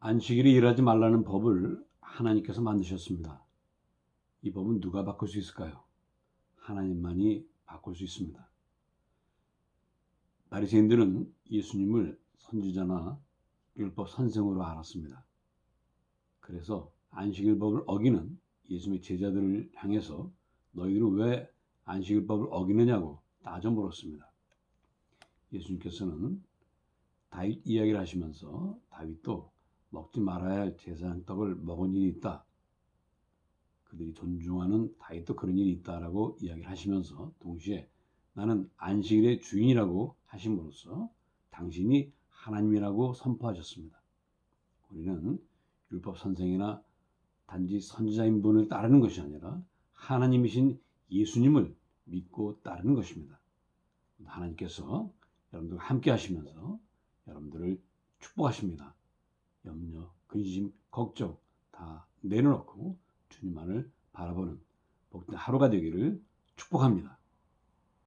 안식일에 일하지 말라는 법을 하나님께서 만드셨습니다. 이 법은 누가 바꿀 수 있을까요? 하나님만이 바꿀 수 있습니다. 바리새인들은 예수님을 선지자나 율법 선생으로 알았습니다. 그래서 안식일법을 어기는 예수님의 제자들을 향해서 너희들은 왜 안식일법을 어기느냐고 따져 물었습니다. 예수님께서는 다윗 이야기를 하시면서 다윗도 먹지 말아야 할 제사장 떡을 먹은 일이 있다. 그들이 존중하는 다윗도 그런 일이 있다라고 이야기를 하시면서 동시에 나는 안식일의 주인이라고 하심으로써 당신이 하나님이라고 선포하셨습니다. 우리는 율법 선생이나 단지 선지자인 분을 따르는 것이 아니라 하나님이신 예수님을 믿고 따르는 것입니다. 하나님께서 여러분들과 함께 하시면서 여러분들을 축복하십니다. 근심, 걱정 다 내려놓고 주님만을 바라보는 복된 하루가 되기를 축복합니다.